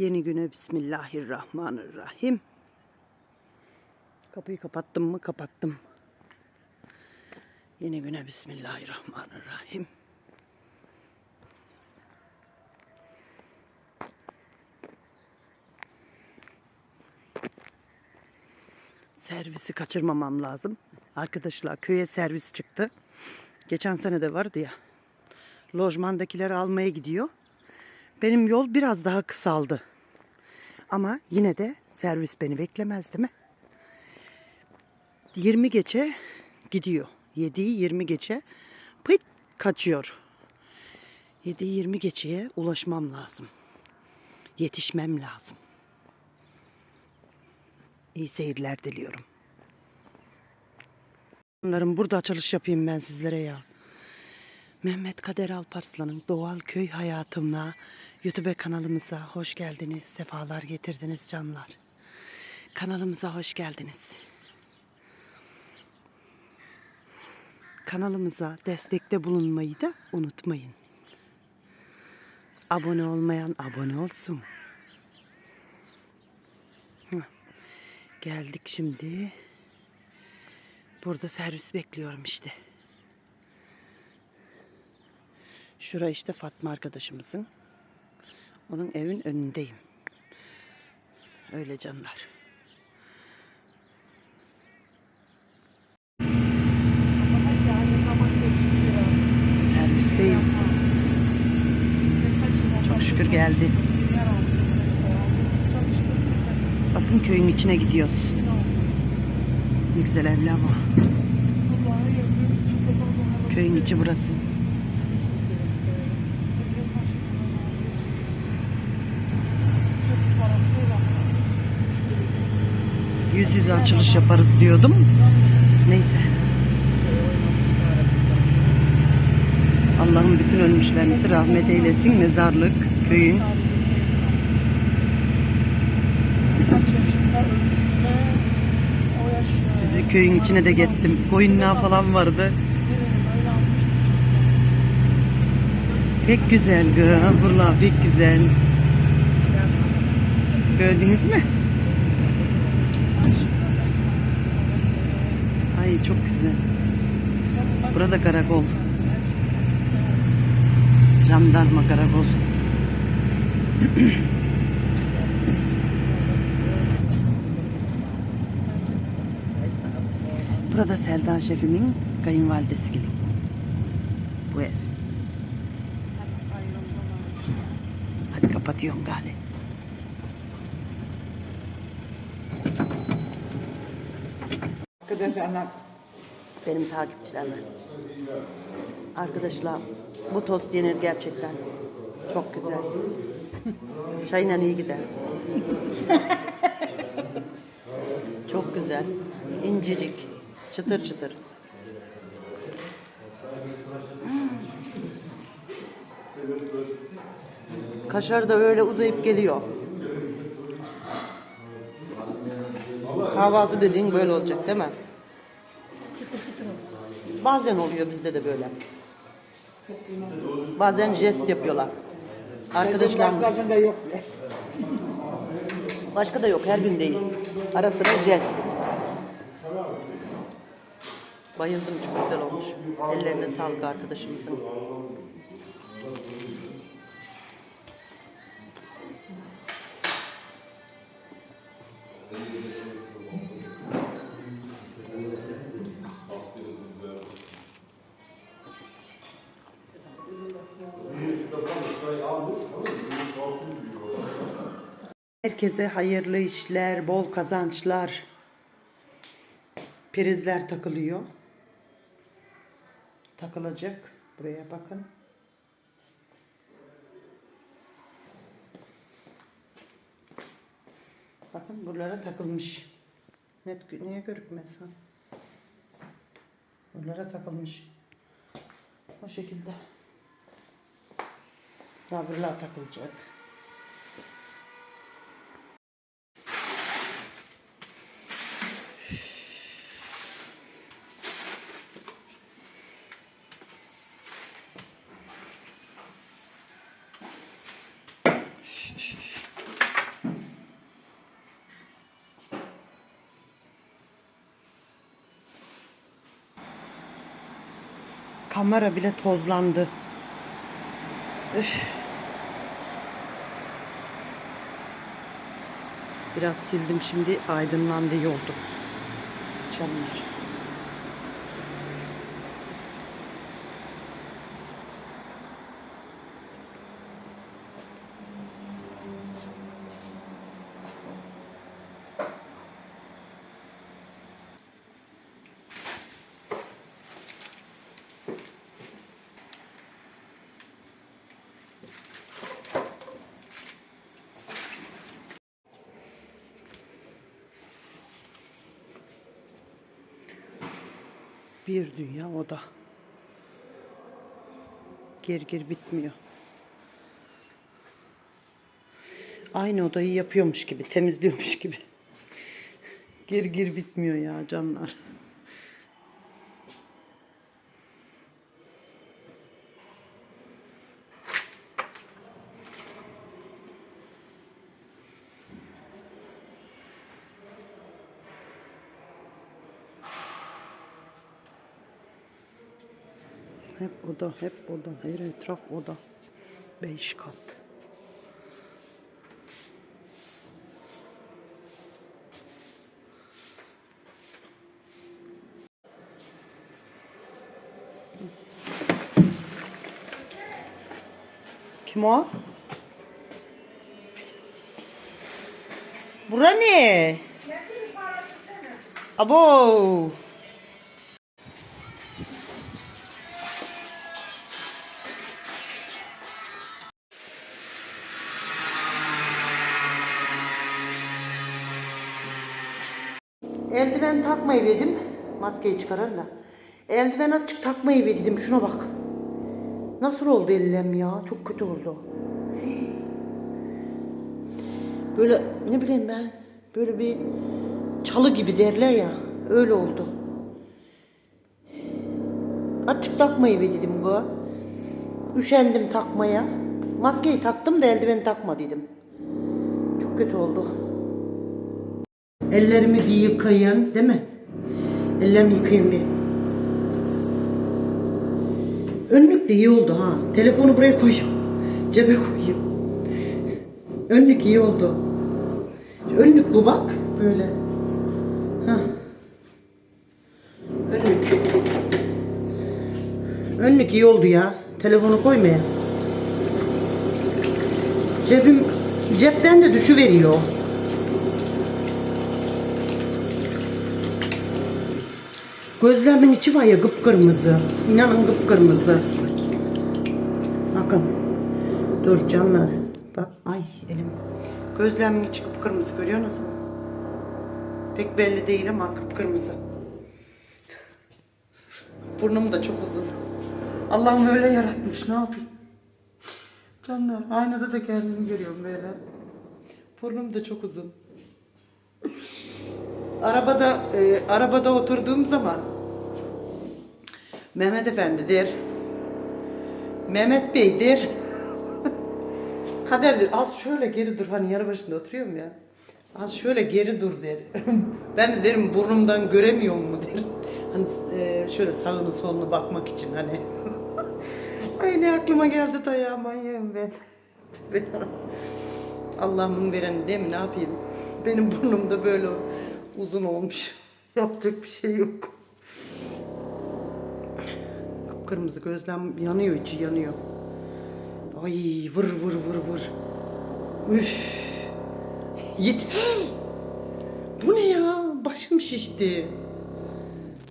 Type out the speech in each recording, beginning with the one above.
Yeni güne Bismillahirrahmanirrahim. Kapıyı kapattım mı? Kapattım. Yeni güne Bismillahirrahmanirrahim. Servisi kaçırmamam lazım. Arkadaşlar köye servis çıktı. Geçen sene de vardı ya. Lojmandakileri almaya gidiyor. Benim yol biraz daha kısaldı. Ama yine de servis beni beklemez değil mi? 20 geçe gidiyor. 7'yi 20 geçe pıt kaçıyor. 7'yi 20 geçeye ulaşmam lazım. Yetişmem lazım. İyi seyirler diliyorum. Onların burada açılış yapayım ben sizlere ya. Mehmet Kader Alparslan'ın Doğal Köy Hayatımla YouTube kanalımıza hoş geldiniz. Sefalar getirdiniz canlar. Kanalımıza hoş geldiniz. Kanalımıza destekte bulunmayı da unutmayın. Abone olmayan abone olsun. Geldik şimdi. Burada servis bekliyorum işte. Şura işte Fatma arkadaşımızın. Onun evin önündeyim. Öyle canlar. Servisteyim. Çok şükür geldi. Bakın köyün içine gidiyoruz. Ne güzel evler ama. Köyün içi burası. Yüz yüze açılış yaparız diyordum. Neyse. Allah'ın bütün ölmüşlerimizi rahmet eylesin. Mezarlık, köyün. Sizi köyün içine de gittim. Koyunlar falan vardı. Pek güzel. Buralar pek güzel. Gördünüz mü? Çok güzel. Burada karakol. Jandarma karakol. Burada Selda şefimin kayınvalidesi gibi. Bu ev. Hadi kapatıyorum galiba. Arkadaşlar benim takipçilerime. Arkadaşlar bu tost yenir gerçekten. Çok güzel. Çayla iyi gider. Çok güzel. İncecik. Çıtır çıtır. Kaşar da öyle uzayıp geliyor. Kahvaltı dediğin böyle olacak değil mi? Bazen oluyor bizde de böyle. Bazen jest yapıyorlar. Arkadaşlarımız. Yok. Başka da yok her gün değil. Ara sıra jest. Bayıldım çok güzel olmuş. Ellerine sağlık arkadaşımızın. Herkese hayırlı işler, bol kazançlar. Prizler takılıyor. Takılacak. Buraya bakın. Bakın buralara takılmış. Net neye görükmez ha? Buralara takılmış. O şekilde. Daha buralar takılacak. Kamera bile tozlandı. Üf. Biraz sildim şimdi aydınlandı iyi oldu. Canlar. Bir dünya oda. Gir gir bitmiyor. Aynı odayı yapıyormuş gibi, temizliyormuş gibi. Gir gir bitmiyor ya canlar. Hep oda, hep oda. Her etraf oda. Beş kat. Kim o? Bura ne? Abo. Takmayı verdim. Maskeyi çıkaran da. Eldiven açık takmayı verdim. Şuna bak. Nasıl oldu ellem ya? Çok kötü oldu. Böyle ne bileyim ben. Böyle bir çalı gibi derler ya. Öyle oldu. Açık takmayı verdim bu. Üşendim takmaya. Maskeyi taktım da eldiven takma dedim. Çok kötü oldu. Ellerimi bir yıkayayım, değil mi? Ellerimi yıkayayım bir. Önlük de iyi oldu ha. Telefonu buraya koyayım. Cebe koyayım. Önlük iyi oldu. Önlük bu bak. Böyle. Ha. Önlük. Önlük iyi oldu ya. Telefonu koymaya. Cebim cepten de düşüveriyor. Gözlerimin içi var ya kıpkırmızı. İnanın kıpkırmızı. Bakın. Dur canlar. Bak ay elim. Gözlerimin içi kıpkırmızı görüyorsunuz mu? Pek belli değil ama kıpkırmızı. Burnum da çok uzun. Allah'ım öyle yaratmış ne yapayım? Canlar aynada da kendimi görüyorum böyle. Burnum da çok uzun. Arabada e, arabada oturduğum zaman Mehmet Efendi der. Mehmet Bey der. Kader der, az şöyle geri dur hani yarı başında oturuyorum ya. Az şöyle geri dur der. ben de derim burnumdan göremiyor mu der. Hani e, şöyle sağını solunu bakmak için hani. Ay ne aklıma geldi da ya manyağım ben. Allah'ımın vereni değil mi ne yapayım? Benim burnum da böyle uzun olmuş. Yapacak bir şey yok. Kıpkırmızı gözlem yanıyor içi yanıyor. Ay vır vır vır vır. Üf. Yeter. Bu ne ya? Başım şişti.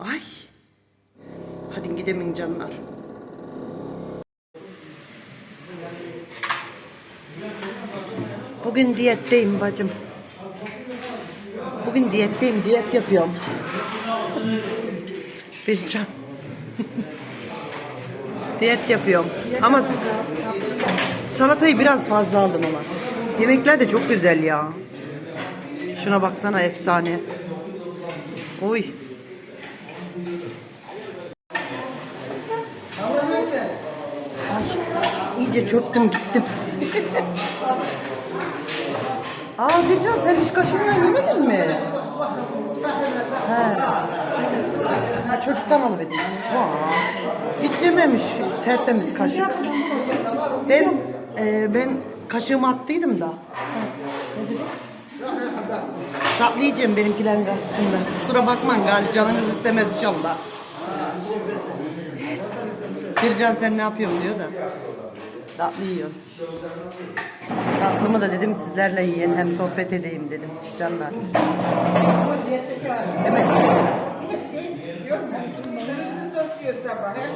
Ay. Hadi gidelim canlar. Bugün diyetteyim bacım. Bugün diyetteyim, diyet yapıyorum. Bir can. diyet yapıyorum. Ama salatayı biraz fazla aldım ama. Yemekler de çok güzel ya. Şuna baksana efsane. Oy. Ay, iyice çöktüm gittim. Aa Bircan sen hiç kaşınma yemedin mi? He. Ha, çocuktan alıverdim. Hiç yememiş tertemiz kaşık. Ben e, ben kaşığımı attıydım da. Tatlı benimkilerin karşısında. Kusura bakmayın gali canınız istemez inşallah. Bircan sen ne yapıyorsun diyor da. Tatlı yiyor. Tatlımı da dedim sizlerle yiyin hem sohbet edeyim dedim canlar. Mi?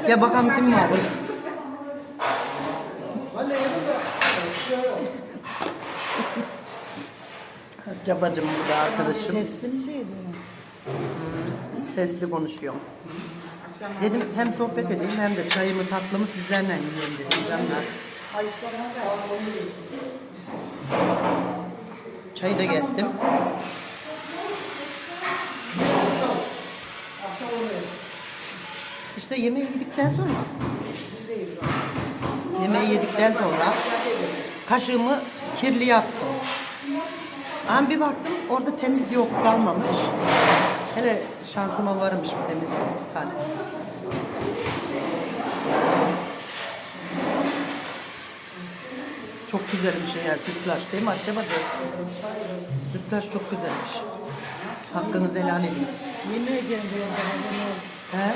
Ya bakalım kim var? Cabacım bu da arkadaşım. Sesli şey diyor. Sesli konuşuyorum. Dedim hem sohbet edeyim hem de çayımı tatlımı sizlerle yiyeyim dedim canlar. Çayı da gettim. İşte yemeği yedikten sonra yemeği yedikten sonra kaşığımı kirliye attım. Ben bir baktım orada temiz yok kalmamış. Hele şansıma varmış temiz tane. Çok güzelmiş eğer sütlaç değil mi acaba? Sütlaç çok güzelmiş. Hakkınızı helal edin. Yemeyeceğim diyor daha oğlum. He?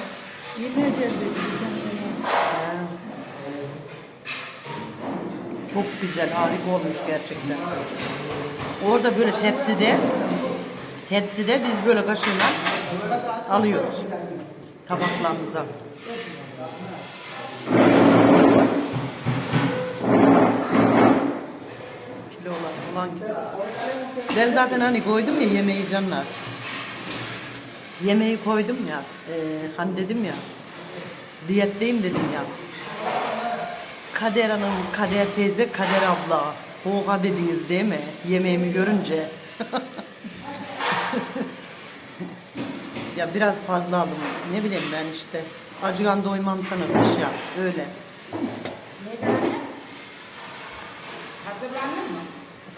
Yemeyeceğim oğlum. Çok güzel, harika olmuş gerçekten. Orada böyle tepside, tepside biz böyle kaşığla alıyoruz tabaklarımıza. Kilo. Ben zaten hani koydum ya yemeği canlar. Yemeği koydum ya, e, hani dedim ya, diyetteyim dedim ya. Kader Hanım, Kader teyze, Kader abla. Oha dediniz değil mi? Yemeğimi görünce. ya biraz fazla aldım. Ne bileyim ben işte. Acıgan doymam sanırmış ya. Öyle.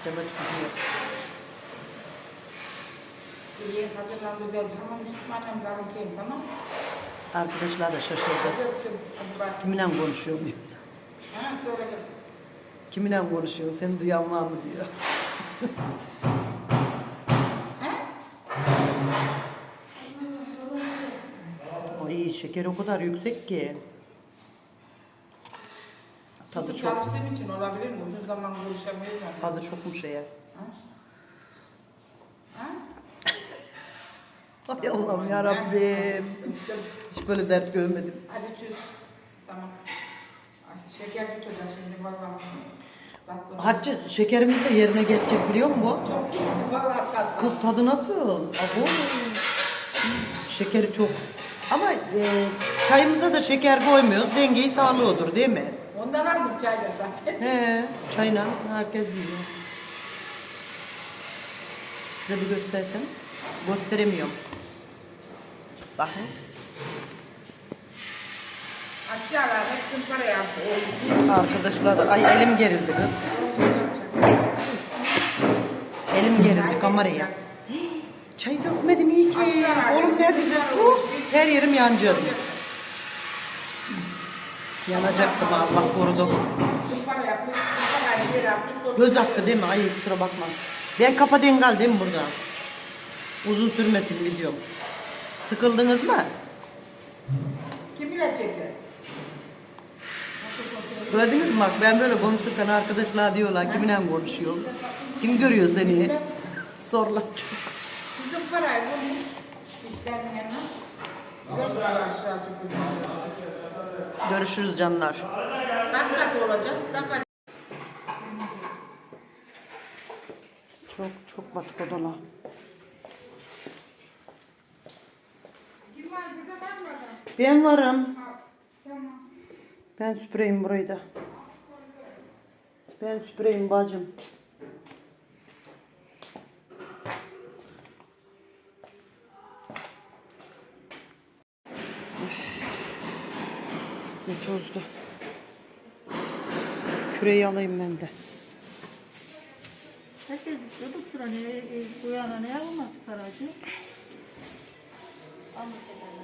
Acaba çıkıyor. İyi, hazırlan güzel. Tamam, Müslüm annem kalın tamam. Arkadaşlar da şaşırdı. Hadi bak. Kiminle konuşuyor diyor. Ha, sonra gel. Kiminle konuşuyor? Seni duyan var mı diyor. Ay şeker o kadar yüksek ki. Çok. Çalıştığım için olabilir mi? Uzun zaman görüşemiyoruz. yani. Tadı çokmuş eğer. Ha? Ay Allah'ım ya Rabbim. Hiç böyle dert görmedim. Hadi çöz. Tamam. Ay, şeker tutacak şimdi vallahi. Tatlı. Hacı şekerimiz de yerine geçecek biliyor musun? Çok çok vallahi tatlı. Kız tadı nasıl? Abo. Şekeri çok. Ama e, çayımıza da şeker koymuyoruz. Dengeyi sağlıyordur değil mi? Çayda zaten. He, çayla herkes yiyor. Size bir göstersem. Gösteremiyorum. Bakın. Aşağılar hepsini para yaptı. Arkadaşlar da ay elim gerildi kız. Elim gerildi kameraya. Çay dökmedim iyi ki. Oğlum neredeyse bu her yerim yanacaktı. Yanacaktım Allah korudu. Göz hakkı değil mi? Ay kusura bakma. Ben kafa dengal değil mi burada? Uzun sürmesin videom. Sıkıldınız mı? Kim bile çeker? Gördünüz mü bak ben böyle konuşurken arkadaşlar diyorlar kiminle konuşuyor? Kim görüyor seni? Sorlar. Bizim parayı bulmuş. İşlerinin yanına. Biraz aşağı süpürdüm. Görüşürüz canlar. Kat kat olacak. Çok çok batık odalar. Kim var burada var mı adam? Ben varım. Ha, Tamam. Ben süpüreyim burayı da. Ben süpüreyim bacım. Tozlu. Küreyi alayım ben de. Herkes diyorduk sıra ne, e, bu yana ne yapılmaz paracı? Anlatacağım.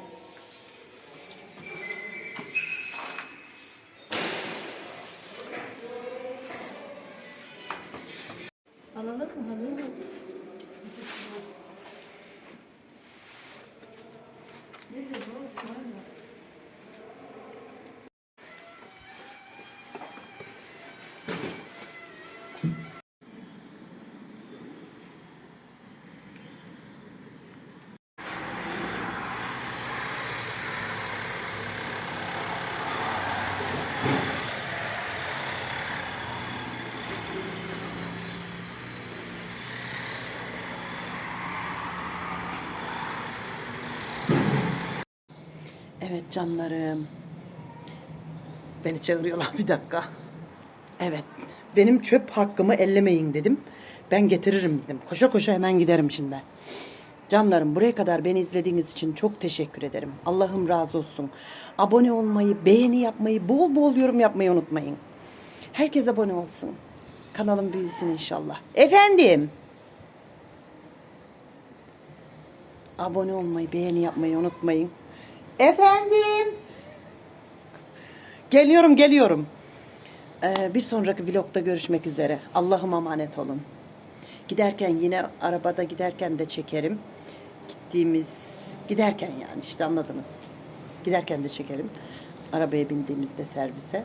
Evet canlarım. Beni çağırıyorlar bir dakika. Evet. Benim çöp hakkımı ellemeyin dedim. Ben getiririm dedim. Koşa koşa hemen giderim şimdi. Canlarım buraya kadar beni izlediğiniz için çok teşekkür ederim. Allah'ım razı olsun. Abone olmayı, beğeni yapmayı, bol bol yorum yapmayı unutmayın. Herkes abone olsun. Kanalım büyüsün inşallah. Efendim. Abone olmayı, beğeni yapmayı unutmayın. Efendim. Geliyorum, geliyorum. Ee, bir sonraki vlogda görüşmek üzere. Allah'ım emanet olun. Giderken yine arabada giderken de çekerim. Gittiğimiz, giderken yani işte anladınız. Giderken de çekerim. Arabaya bindiğimizde servise.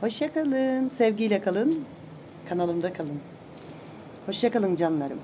Hoşça kalın, sevgiyle kalın. Kanalımda kalın. Hoşça kalın canlarım.